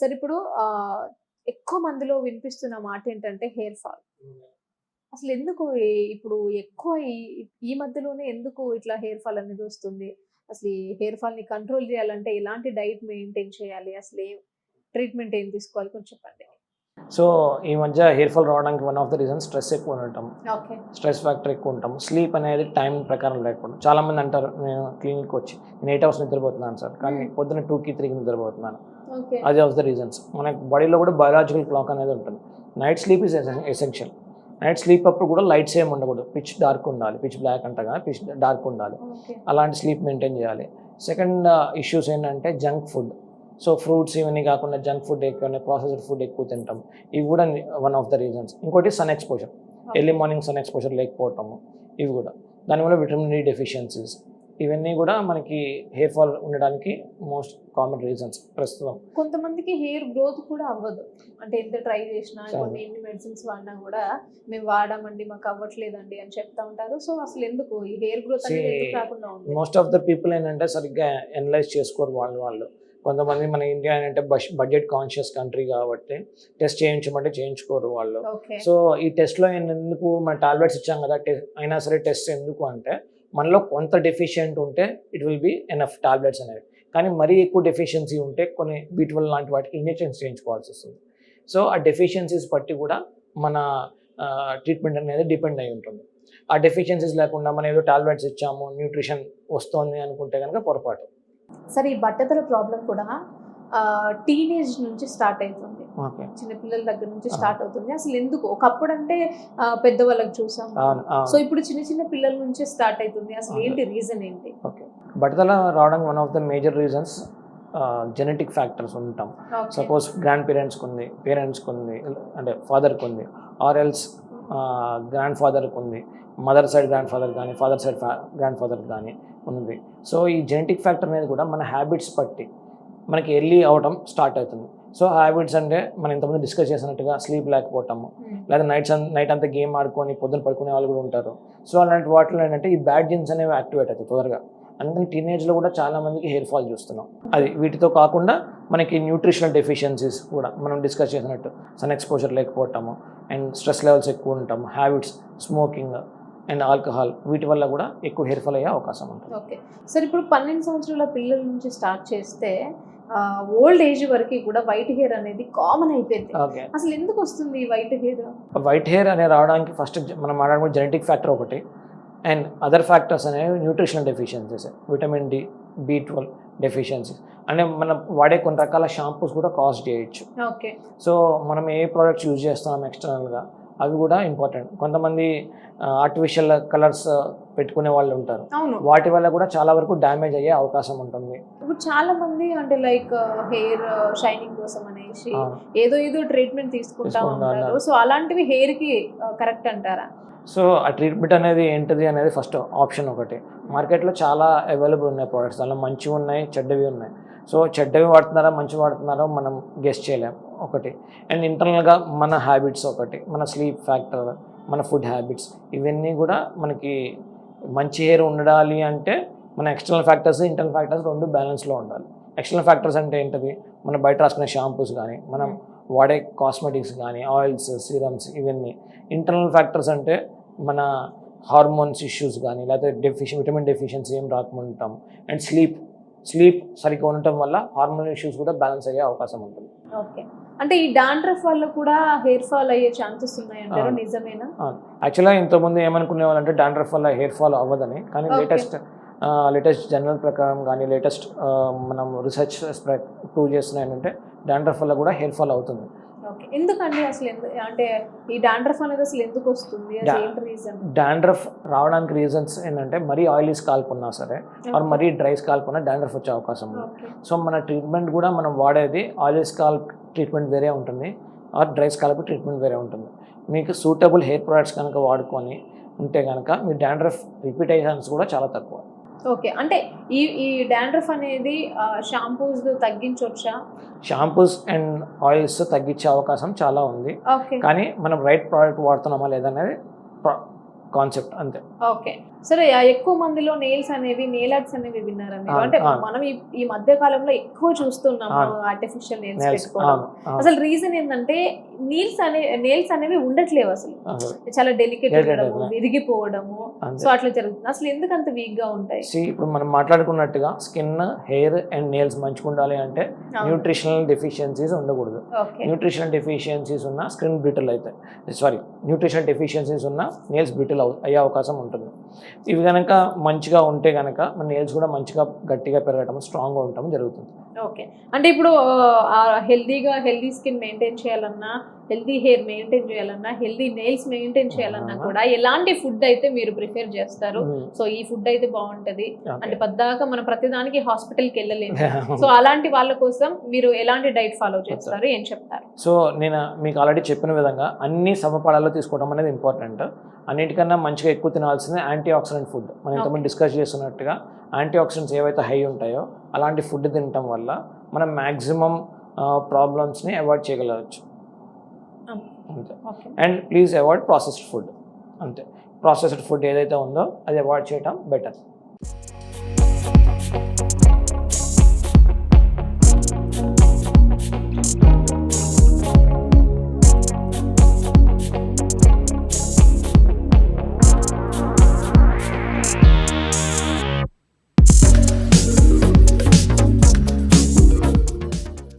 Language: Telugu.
సరే ఇప్పుడు ఎక్కువ మందిలో వినిపిస్తున్న మాట ఏంటంటే హెయిర్ ఫాల్. అసలు ఎందుకు ఇప్పుడు ఎక్కువ ఈ- మధ్యలోనే ఎందుకు ఇట్లా హెయిర్ ఫాల్ అనేది వస్తుంది? అసలు ఈ హెయిర్ ఫాల్ని కంట్రోల్ చేయాలంటే ఎలాంటి డైట్ మెయింటైన్ చేయాలి? అసలు ఏం ట్రీట్మెంట్ ఏం తీసుకోవాలి? కొంచెం చెప్పండి. సో ఈ మధ్య హెయిర్ ఫాల్ రావడానికి one of the reason stress ఎక్కువ ఉండటం. ఓకే. స్ట్రెస్ ఫ్యాక్టర్ ఎక్కువ ఉంటాం స్లీప్ అనేది టైం ప్రకారం లేకపోవడం చాలా మంది అంటారు నేను క్లినిక్ వచ్చి నేను ఎయిట్ అవర్స్ నిద్రపోతున్నాను సార్. కానీ. పొద్దున్న టూకి త్రీకి నిద్రపోతున్నాను. అది ఆఫ్ ద రీజన్స్ మన బాడీలో కూడా బయాలజికల్ క్లాక్ అనేది ఉంటుంది. Night sleep is essential night sleep అప్పుడు కూడా లైట్స్ ఏమి ఉండకూడదు. పిచ్ డార్క్ ఉండాలి. పిచ్ బ్లాక్ అంట కానీ పిచ్ డార్క్ ఉండాలి అలాంటి స్లీప్ మెయింటైన్ చేయాలి. సెకండ్ ఇష్యూస్ ఏంటంటే జంక్ ఫుడ్ సో ఫ్రూట్స్ ఇవన్నీ కాకుండా జంక్ ఫుడ్ ఎక్కువ ప్రాసెస్డ్ ఫుడ్ ఎక్కువ తింటాం. ఇవి కూడా వన్ ఆఫ్ ద రీజన్స్ ఇంకోటి sun exposure early morning sun exposure లేకపోవటము. ఇవి కూడా. దానివల్ల విటమిన్ డి డెఫిషియన్సీస్ ఇవన్నీ కూడా మనకి హెయిర్ ఫాల్ ఉండడానికి మోస్ట్ కామన్ రీజన్స్ ప్రస్తుతం. కొంతమందికి హెయిర్ గ్రోత్ కూడా అవ్వదు. అంటే ఎంత ట్రై చేసినా. కొన్ని ఎన్ని మెడిసిన్స్ వాడినా కూడా మేము వాడామండి మాకు అవ్వట్లేదండి అని చెప్తా ఉంటారు. సో అసలు ఎందుకు? ఈ హెయిర్ గ్రోత్ అనేది రాకుండా ఉంది? మోస్ట్ ఆఫ్ ద పీపుల్ ఏంటంటే సరిగ్గా అనలైజ్ చేసుకోరు వాళ్ళు వాళ్ళు. కొంతమంది మన ఇండియా ఏంటంటే బడ్జెట్ కాన్షియస్ కంట్రీ కాబట్టి టెస్ట్ చేయించమంటే చేయించుకోరు వాళ్ళు. సో ఈ టెస్ట్లో ఎందుకు మన టాబ్లెట్స్ ఇచ్చాం కదా టెస్ట్ అయినా సరే టెస్ట్ ఎందుకు అంటే మనలో కొంత డెఫిషియంట్ ఉంటే it will be enough tablets అనేవి. కానీ మరీ ఎక్కువ డెఫిషియన్సీ ఉంటే కొన్ని బీట్వల్ లాంటి వాటికి ఇంజెక్షన్స్ చేయించుకోవాల్సి వస్తుంది. సో ఆ డెఫిషియన్సీస్ బట్టి కూడా మన ట్రీట్మెంట్ అనేది డిపెండ్ అయి ఉంటుంది. ఆ డెఫిషియన్సీస్ లేకుండా మనం ఏదో టాబ్లెట్స్ ఇచ్చాము న్యూట్రిషన్ వస్తుంది అనుకుంటే కనుక పొరపాటు. సరే ఈ బట్టతల ప్రాబ్లం కూడా టీనేజ్ నుంచి స్టార్ట్ అవుతుంది. చిన్న పిల్లల దగ్గర నుంచి. స్టార్ట్ అవుతుంది. అసలు ఎందుకు? ఒకప్పుడు అంటే ఆ, పెద్దవాళ్ళకి చూసాం. సో ఇప్పుడు చిన్న చిన్న పిల్లల నుంచే స్టార్ట్ అవుతుంది. అసలు. ఏంటి రీజన్ ఏంటి? ఓకే. బట్టతల రావడానికి one of the major reasons genetic factors ఉంటాం. సపోజ్ గ్రాండ్ పేరెంట్స్కి ఉంది పేరెంట్స్కి ఉంది అంటే ఫాదర్కి ఉంది ఆర్ ఎల్స్ గ్రాండ్ ఫాదర్కి ఉంది మదర్ సైడ్ గ్రాండ్ ఫాదర్ కానీ ఫాదర్ సైడ్ గ్రాండ్ ఫాదర్ కానీ ఉంది సో ఈ జెనెటిక్ ఫ్యాక్టర్ అనేది కూడా మన హ్యాబిట్స్ బట్టి మనకి ఎర్లీ అవడం స్టార్ట్ అవుతుంది. సో హ్యాబిట్స్ అంటే మనం ఇంతకుముందు డిస్కస్ చేసినట్టుగా స్లీప్ లేకపోవటము లేదా నైట్స్ నైట్ అంతా గేమ్ ఆడుకొని పొద్దున పడుకునే వాళ్ళు కూడా ఉంటారు. సో అలాంటి వాటిలో ఏంటంటే ఈ బ్యాడ్ జీన్స్ అనేవి యాక్టివేట్ అవుతాయి త్వరగా. అందుకని టీనేజ్లో కూడా చాలా మందికి హెయిర్ ఫాల్ చూస్తున్నాం. అది వీటితో కాకుండా మనకి న్యూట్రిషనల్ డెఫిషియన్సీస్ కూడా మనం డిస్కస్ చేసినట్టు. సన్ ఎక్స్పోజర్ లేకపోవటము అండ్ స్ట్రెస్ లెవెల్స్ ఎక్కువ ఉంటాం హ్యాబిట్స్ స్మోకింగ్ అండ్ ఆల్కహాల్ వీటి వల్ల కూడా ఎక్కువ హెయిర్ ఫాల్ అయ్యే అవకాశం ఉంటుంది. ఓకే సరే ఇప్పుడు పన్నెండు సంవత్సరాల పిల్లల నుంచి స్టార్ట్ చేస్తే ఓల్డ్ ఏజ్ వరకు కూడా వైట్ హెయిర్ అనేది కామన్ అయిపోయింది. అసలు ఎందుకు వస్తుంది వైట్ హెయిర్ వైట్ హెయిర్ అనే రావడానికి ఫస్ట్ మనం మాట్లాడుకున్న జెనెటిక్ ఫ్యాక్టర్ ఒకటి. అండ్ అదర్ ఫ్యాక్టర్స్ అనేవి nutritional deficiencies vitamin D B twelve deficiencies అంటే మనం వాడే కొన్ని రకాల షాంపూస్ కూడా కాస్ట్ చేయొచ్చు. ఓకే సో మనం ఏ ప్రోడక్ట్స్ యూజ్ చేస్తున్నాం ఎక్స్టర్నల్గా అవి కూడా ఇంపార్టెంట్ కొంతమంది ఆర్టిఫిషియల్ కలర్స్ పెట్టుకునే వాళ్ళు ఉంటారు. వాటి వల్ల కూడా చాలా వరకు డ్యామేజ్ అయ్యే అవకాశం ఉంటుంది. ఇప్పుడు చాలా మంది అంటే లైక్ హెయిర్ షైనింగ్ కోసం అనేసి ఏదో ఏదో ట్రీట్మెంట్ తీసుకుంటా ఉంటారు. సో అలాంటివి హెయిర్కి కరెక్ట్ అంటారా? సో ఆ ట్రీట్మెంట్ అనేది ఏంటిది అనేది ఫస్ట్ ఆప్షన్ ఒకటి. మార్కెట్లో చాలా అవైలబుల్ ఉన్నాయి ప్రోడక్ట్స్ దానిలో మంచివి ఉన్నాయి చెడ్డవి ఉన్నాయి. సో చెడ్డవి వాడుతున్నారా మంచి వాడుతున్నారో మనం గెస్ట్ చేయలేం. ఒకటి. అండ్ ఇంటర్నల్గా మన హ్యాబిట్స్ ఒకటి. మన స్లీప్ ఫ్యాక్టర్ మన ఫుడ్ హ్యాబిట్స్ ఇవన్నీ కూడా మనకి మంచి హెయిర్ ఉండాలి అంటే మన ఎక్స్టర్నల్ ఫ్యాక్టర్స్ ఇంటర్నల్ ఫ్యాక్టర్స్ రెండు బ్యాలెన్స్లో ఉండాలి. ఎక్స్టర్నల్ ఫ్యాక్టర్స్ అంటే ఏంటిది? మనం బయట రాసుకునే షాంపూస్ కానీ మనం వాడే కాస్మెటిక్స్ కానీ ఆయిల్స్ సీరమ్స్ ఇవన్నీ. ఇంటర్నల్ ఫ్యాక్టర్స్ అంటే మన హార్మోన్స్ ఇష్యూస్ కానీ లేకపోతే డెఫిషి విటమిన్ డెఫిషియన్సీ ఏం రాకుండా ఉంటాం అండ్ స్లీప్ స్లీప్ సరిగ్గా ఉండటం వల్ల హార్మోన్ ఇష్యూస్ కూడా బ్యాలెన్స్ అయ్యే అవకాశం ఉంటుంది. ఓకే. అంటే ఈ డాండ్రఫ్ వల్ల కూడా హెయిర్ ఫాల్ అయ్యే ఛాన్సెస్ ఉన్నాయంటారు. నిజమేనా? యాక్చువల్గా ఇంతకుముందు ఏమనుకునే వాళ్ళంటే డాండ్రఫ్ వల్ల హెయిర్ ఫాల్ అవ్వదని. కానీ. లేటెస్ట్ లేటెస్ట్ జనరల్ ప్రకారం కానీ లేటెస్ట్ మనం రీసెర్చ్ ప్రూవ్ చేస్తున్నాయి ఏంటంటే డాండ్రఫ్ వల్ల కూడా హెయిర్ ఫాల్ అవుతుంది. ఓకే. ఎందుకండి అసలు అంటే ఈ డాండ్రఫ్ అనేది అసలు ఎందుకు వస్తుంది? రీజన్ డాండ్రఫ్ రావడానికి రీజన్స్ ఏంటంటే మరీ ఆయిలీ స్కాల్ప్ ఉన్నా సరే ఆర్ మరీ డ్రై స్కాల్ప్ ఉన్నా డాండ్రఫ్ వచ్చే అవకాశం ఉంది. సో మన ట్రీట్మెంట్ కూడా మనం వాడేది ఆయిల్ స్కాల్ప్ ట్రీట్మెంట్ వేరే ఉంటుంది ఆర్ డ్రై స్కాల్ప్ ట్రీట్మెంట్ వేరే ఉంటుంది. మీకు సూటబుల్ హెయిర్ ప్రొడక్ట్స్ కనుక వాడుకొని ఉంటే కనుక మీ డాండ్రఫ్ రిపీటేషన్స్ కూడా చాలా తక్కువ. ఓకే. అంటే ఈ ఈ డాండ్రఫ్ అనేది షాంపూస్ తగ్గించవచ్చా షాంపూస్ అండ్ ఆయిల్స్ తగ్గించే అవకాశం చాలా ఉంది. ఓకే. కానీ మనం రైట్ ప్రోడక్ట్ వాడుతున్నామా లేదనేది కాన్సెప్ట్ అంతే. ఓకే. సరే ఎక్కువ మందిలో నెయిల్స్ అనేవి నెయిల్ ఆర్ట్స్ అనేవి విన్నారా మీరు? అంటే. మనం ఈ- మధ్య కాలంలో ఎక్కువ చూస్తున్నాము. ఆర్టిఫిషియల్ నెయిల్స్ నెయిల్స్ పెట్టుకోవడం. అసలు రీజన్ ఏంటంటే నీల్స్ అనే నెయిల్స్ అనేవి ఉండట్లేవు అసలు. చాలా డెలికేట్ ఉండడము. విరిగిపోవడము. సో అట్లా జరుగుతుంది. అసలు ఎందుకు అంత వీక్గా ఉంటాయి? సి ఇప్పుడు మనం మాట్లాడుకున్నట్టుగా స్కిన్ హెయిర్ అండ్ నేల్స్ మంచిగా ఉండాలి అంటే న్యూట్రిషనల్ డెఫిషియన్సీస్ ఉండకూడదు. న్యూట్రిషనల్ డెఫిషియన్సీస్ ఉన్న స్కిన్ బ్రిటిల్ అవుతాయి సారీ న్యూట్రిషనల్ డెఫిషియన్సీస్ ఉన్న నేల్స్ బ్రిటిల్ అయ్యే అవకాశం ఉంటుంది. ఇవి కనుక మంచిగా ఉంటే కనుక మన నేల్స్ కూడా మంచిగా గట్టిగా పెరగటం స్ట్రాంగ్గా ఉండటం జరుగుతుంది. ఓకే. అంటే ఇప్పుడు హెల్దీగా హెల్దీ స్కిన్ మెయింటైన్ చేయాలన్నా హెల్దీ హెయిర్ మెయింటైన్ చేయాలన్నా హెల్దీ నెయిల్స్ మెయింటైన్ చేయాలన్నా. కూడా ఎలాంటి ఫుడ్ అయితే మీరు ప్రిఫర్ చేస్తారు. సో ఈ ఫుడ్ అయితే బాగుంటది. అంటే పద్దాక మనం ప్రతిదానికి హాస్పిటల్కి వెళ్ళలేము. సో అలాంటి వాళ్ళ కోసం మీరు ఎలాంటి డైట్ ఫాలో చేస్తారు? ఏం చెప్తారు? సో నేను మీకు ఆల్రెడీ చెప్పిన విధంగా అన్ని సమపాళాల్లో తీసుకోవడం అనేది ఇంపార్టెంట్. అన్నిటికన్నా మంచిగా ఎక్కువ తినాల్సింది యాంటీ ఆక్సిడెంట్ ఫుడ్. మనం ఇంతకుముందు డిస్కస్ చేస్తున్నట్టుగా యాంటీ ఆక్సిడెంట్స్ ఏవైతే హై ఉంటాయో అలాంటి ఫుడ్ తినటం వల్ల మనం మ్యాక్సిమం ప్రాబ్లమ్స్ని అవాయిడ్ చేయగలవచ్చు. అంతే. And please avoid processed food అంతే. ప్రాసెస్డ్ ఫుడ్ ఏదైతే ఉందో అది అవాయిడ్ చేయటం బెటర్